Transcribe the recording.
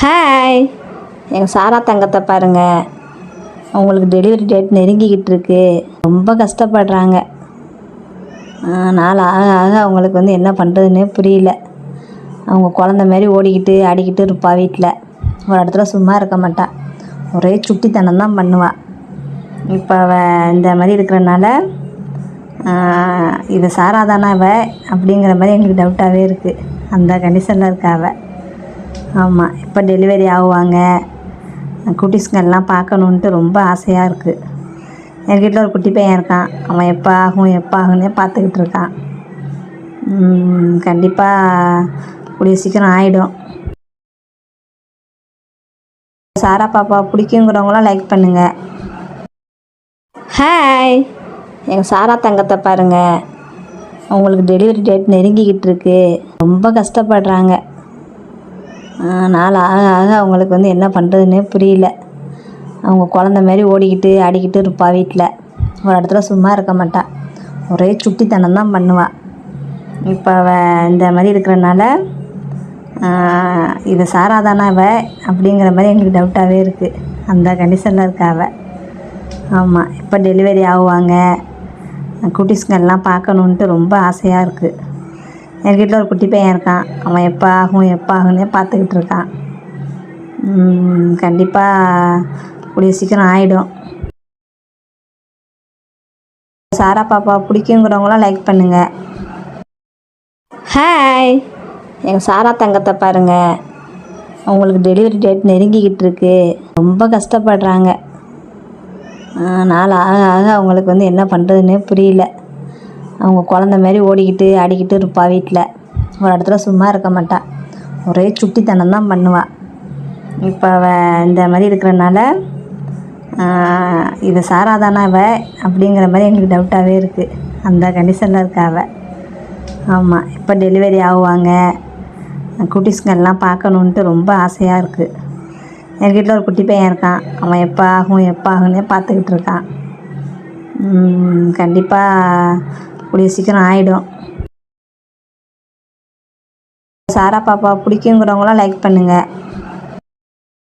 Hi எங்கள் சாரா தங்கத்தை பாருங்க. அவங்களுக்கு டெலிவரி டேட் நெருங்கிக்கிட்டு இருக்கு ரொம்ப கஷ்டப்படுறாங்க. நாள் ஆக ஆக அவங்களுக்கு வந்து என்ன பண்ணுறதுன்னே புரியல. அவங்க குழந்த மாதிரி ஓடிக்கிட்டு ஆடிக்கிட்டு இருப்பா வீட்டில் ஒரு இடத்துல சும்மா இருக்க மாட்டாள் ஒரே சுட்டித்தனம் தான் பண்ணுவாள் இப்போ அவ இந்த மாதிரி இருக்கிறனால இது சாராதானா அவ அப்படிங்கிற மாதிரி எங்களுக்கு டவுட்டாகவே இருக்குது அந்த கண்டிஷனில் இருக்கா ஆமாம் இப்போ டெலிவரி ஆகுவாங்க. குட்டிஸ்கெல்லாம் பார்க்கணுன்ட்டு ரொம்ப ஆசையாக இருக்குது எங்கள் வீட்டில் ஒரு குட்டி பையன் இருக்கான். அவன் எப்போ ஆகும் எப்போ ஆகும்னே பார்த்துக்கிட்டு இருக்கான். கண்டிப்பாக கூடிய சீக்கிரம் ஆகிடும் சாரா பாப்பா பிடிக்குங்கிறவங்களாம் லைக் பண்ணுங்கள் ஹாய் எங்கள் சாரா தங்கத்தை பாருங்கள் அவங்களுக்கு டெலிவரி டேட் நெருங்கிக்கிட்டு இருக்கு. ரொம்ப கஷ்டப்படுறாங்க. நாள் ஆக ஆக அவங்களுக்கு வந்து என்ன பண்ணுறதுன்னே புரியல. அவங்க குழந்த மாரி ஓடிக்கிட்டு ஆடிக்கிட்டு இருப்பாள் வீட்டில் ஒரு இடத்துல சும்மா இருக்க மாட்டாள் ஒரே சுட்டித்தனம் தான் பண்ணுவாள் இப்போ அவ இந்த மாதிரி இருக்கிறனால இது சாராதானா அவ? அப்படிங்கிற மாதிரி எங்களுக்கு டவுட்டாகவே இருக்குது அந்த கண்டிஷனில் இருக்கா ஆமாம் இப்போ டெலிவரி ஆகுவாங்க. குட்டீஸ்கெல்லாம் பார்க்கணுன்ட்டு ரொம்ப ஆசையாக இருக்குது எங்கள் வீட்டில் ஒரு குட்டி பையன் இருக்கான். அவன் எப்போ ஆகும் எப்போ ஆகும்னே பார்த்துக்கிட்டு இருக்கான். கண்டிப்பாக கூடிய சீக்கிரம் ஆகிடும் சாரா பாப்பா பிடிக்குங்கிறவங்களாம் லைக் பண்ணுங்கள் ஹாய் எங்கள் சாரா தங்கத்தை பாருங்கள் அவங்களுக்கு டெலிவரி டேட் நெருங்கிக்கிட்டு இருக்கு. ரொம்ப கஷ்டப்படுறாங்க. நாள் ஆக ஆக அவங்களுக்கு வந்து என்ன பண்ணுறதுன்னே புரியல. அவங்க குழந்த மாரி ஓடிக்கிட்டு ஆடிக்கிட்டு இருப்பாள் வீட்டில் ஒரு இடத்துல சும்மா இருக்க மாட்டாள் ஒரே சுட்டித்தனம் தான் பண்ணுவாள் இப்போ அவள் இந்த மாதிரி இருக்கிறனால இது சாராதானா அவள் அப்படிங்கிற மாதிரி எங்களுக்கு டவுட்டாகவே இருக்குது அந்த கண்டிஷனில் இருக்கா அவ. ஆமாம் எப்போ டெலிவரி ஆகுவாங்க. குட்டீஸ்கெல்லாம் பார்க்கணுன்ட்டு ரொம்ப ஆசையாக இருக்குது எங்கள் வீட்டில் ஒரு குட்டி பையன் இருக்கான். அவன் எப்போ ஆகும் எப்போ ஆகும்னே பார்த்துக்கிட்டு இருக்கான். கண்டிப்பாக கூடிய சீக்கிரம் ஆகிடும் சாரா பாப்பா பிடிக்குங்கிறவங்களாம் லைக் பண்ணுங்கள்